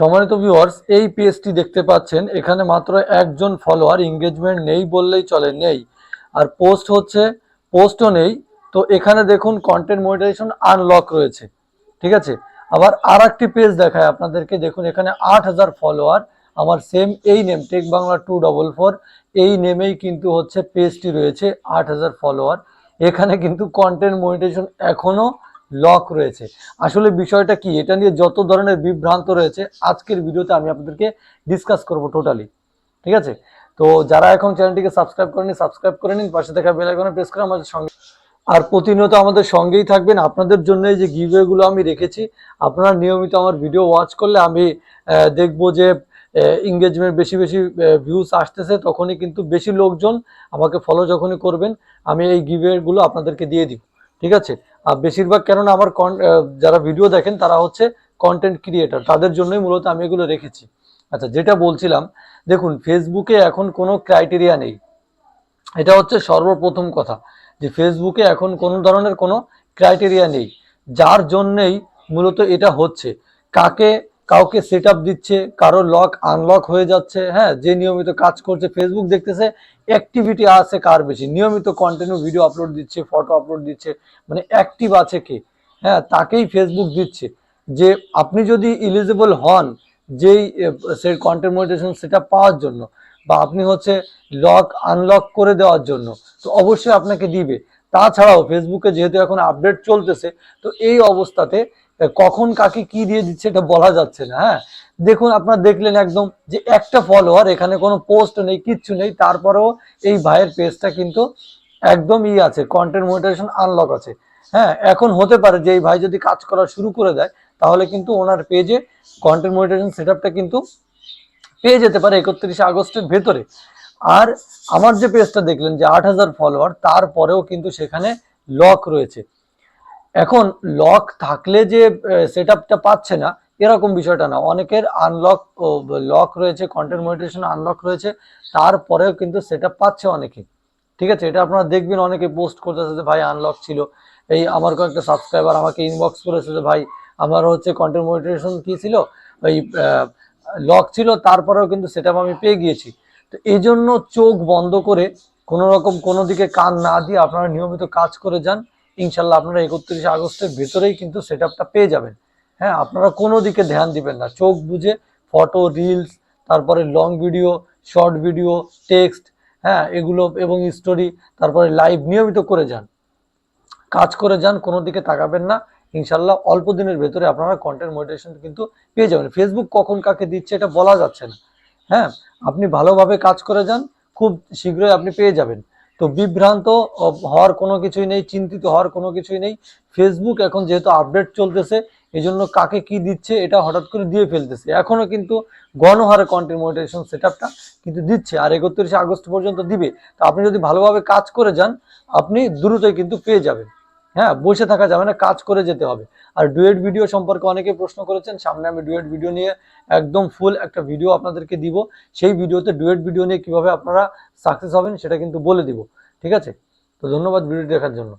সম্মানিত ভিউয়ার্স এই পেজটি দেখতে পাচ্ছেন, এখানে মাত্র একজন ফলোয়ার এঙ্গেজমেন্ট নেই বললেই চলে, নেই। আর পোস্ট হচ্ছে পোস্টও নেই। তো এখানে দেখুন কন্টেন্ট মনিটাইজেশন আনলক রয়েছে, ঠিক আছে? আবার আর একটি পেজ দেখায় আপনাদেরকে, দেখুন, এখানে আট হাজার ফলোয়ার আমার সেম এই name tech Bangla two double four এই নেমেই কিন্তু হচ্ছে পেজটি রয়েছে, আট হাজার ফলোয়ার এখানে কিন্তু কন্টেন্ট মনিটাইজেশন এখনও লক রয়েছে। আসলে বিষয়টা কি? এটা নিয়ে যত ধরনের বিভ্রান্ত রয়েছে, আজকের ভিডিওতে আমি আপনাদেরকে ডিসকাস করব টোটালি ঠিক আছে? তো যারা এখন চ্যানেলটিকে সাবস্ক্রাইব করেনি সাবস্ক্রাইব করে নিন, পাশে দেখা বেল আইকনে প্রেস করে আমাদের সঙ্গে আর প্রতিনিয়ত আমাদের সঙ্গেই থাকবেন। আপনাদের জন্য এই যে গিভওয়েগুলো আমি রেখেছি, আপনারা নিয়মিত আমার ভিডিও ওয়াচ করলে আমি দেখব যে এঙ্গেজমেন্ট বেশি বেশি ভিউজ আসতেছে, তখনই কিন্তু বেশি লোকজন আমাকে ফলো যখনই করবেন, আমি এই গিভওয়েগুলো আপনাদেরকে দিয়ে দিব। ঠিক আছে? আর বেশিরভাগ কেননা আমার যারা ভিডিও দেখেন তারা হচ্ছে কন্টেন্ট ক্রিয়েটার তাদের জন্যই মূলত আমি এগুলো রেখেছি। আচ্ছা যেটা বলছিলাম, দেখুন ফেসবুকে এখন কোনো ক্রাইটেরিয়া নেই। এটা হচ্ছে সর্বপ্রথম কথা, যে ফেসবুকে এখন কোনো ধরনের কোনো ক্রাইটেরিয়া নেই। যার জন্যেই মূলত এটা হচ্ছে। কাকে, কাউকে সেট দিচ্ছে, কারও লক আনলক হয়ে যাচ্ছে হ্যাঁ যে নিয়মিত কাজ করছে ফেসবুক দেখতেছে অ্যাক্টিভিটি আছে কার বেশি? নিয়মিত কন্টিনিউ ভিডিও আপলোড দিচ্ছে ফটো আপলোড দিচ্ছে মানে অ্যাক্টিভ আছে কে? হ্যাঁ তাকেই ফেসবুক দিচ্ছে। যে আপনি যদি ইলিজিবল হন, যেই সে কন্টেন্ট মনিটেশন সেটা পাওয়ার জন্য, বা আপনি হচ্ছে লক আনলক করে দেওয়ার জন্য, তো অবশ্যই আপনাকে দিবে। তাছাড়াও ফেসবুকে যেহেতু এখন আপডেট চলতেছে, তো এই অবস্থাতে কখন কাকে কি দিয়ে দিচ্ছে এটা বলা যাচ্ছে না হ্যাঁ? দেখুন, আপনারা দেখলেন একদম যে একটা ফলোয়ার এখানে কোনো পোস্ট নেই, কিচ্ছু নেই, তারপরেও এই ভাইয়ের পেজটা কিন্তু একদম ই আছে কন্টেন্ট মনিটাইজেশন আনলক আছে। হ্যাঁ এখন হতে পারে যে এই ভাই যদি কাজ করা শুরু করে দেয়, তাহলে কিন্তু ওনার পেজে কন্টেন্ট মনিটাইজেশন সেটআপটা কিন্তু পেয়ে যেতে পারে একত্রিশে আগস্টের ভেতরে। আর আমার যে পেজটা দেখলেন যে আট হাজার ফলোয়ার তারপরেও কিন্তু সেখানে লক রয়েছে। এখন লক থাকলে যে সেট আপটা পাচ্ছে না, এরকম বিষয়টা না। অনেকের আনলক লক রয়েছে কন্টেন্ট মনিটেশন আনলক রয়েছে, তারপরেও কিন্তু সেট পাচ্ছে অনেকে। ঠিক আছে? এটা আপনারা দেখবেন, অনেকে পোস্ট করতেছে যে, ভাই আনলক ছিল। এই আমার কয়েকটা সাবস্ক্রাইবার আমাকে ইনবক্স করেছে যে, ভাই, আমার হচ্ছে কন্টেন্ট মনিটেশন কী ছিল? ওই লক ছিল, তারপরেও কিন্তু সেটা আমি পেয়ে গিয়েছি। তো এই জন্য চোখ বন্ধ করে কোনো রকম কোনো দিকে কান না দিয়ে আপনারা নিয়মিত কাজ করে যান। ইনশাল্লাহ আপনারা একত্রিশে আগস্টের ভেতরেই কিন্তু সেট পেয়ে যাবেন। হ্যাঁ আপনারা কোনো দিকে ধ্যান দিবেন না। চোখ বুঝে ফটো, রিলস, তারপরে long video, short video, text হ্যাঁ এগুলো এবং স্টোরি, তারপরে লাইভ নিয়মিত করে যান। কাজ করে যান, কোনো দিকে তাকাবেন না। ইনশাল্লাহ অল্প দিনের ভেতরে আপনারা কন্টেন্ট মনিটেশন কিন্তু পেয়ে যাবেন। ফেসবুক কখন কাকে দিচ্ছে এটা বলা যাচ্ছে না। হ্যাঁ আপনি ভালোভাবে কাজ করে যান, খুব শীঘ্রই আপনি পেয়ে যাবেন। তো বিভ্রান্ত হওয়ার কোনো কিছুই নেই, চিন্তিত হওয়ার কোনো কিছুই নেই। ফেসবুক এখন যেহেতু আপডেট চলতেছে এই জন্য কাকে কি দিচ্ছে এটা হঠাৎ করে দিয়ে ফেলতেছে। এখনও কিন্তু গণহারে কন্টেন্ট মনিটাইজেশন সেটআপটা কিন্তু দিচ্ছে, আর একত্রিশে আগস্ট পর্যন্ত দিবে। তো আপনি যদি ভালোভাবে কাজ করে যান, আপনি দ্রুতই কিন্তু পেয়ে যাবেন। হ্যাঁ বসে থাকা যাবে না, কাজ করে যেতে হবে। আর ডুয়েট ভিডিও সম্পর্কে অনেকে প্রশ্ন করেছেন, সামনে আমি ডুয়েট ভিডিও নিয়ে একদম ফুল একটা ভিডিও আপনাদেরকে দিব। সেই ভিডিওতে ডুয়েট ভিডিও নিয়ে কীভাবে আপনারা সাকসেস হবেন সেটা কিন্তু বলে দিব। ঠিক আছে? তো ধন্যবাদ ভিডিও দেখার জন্য।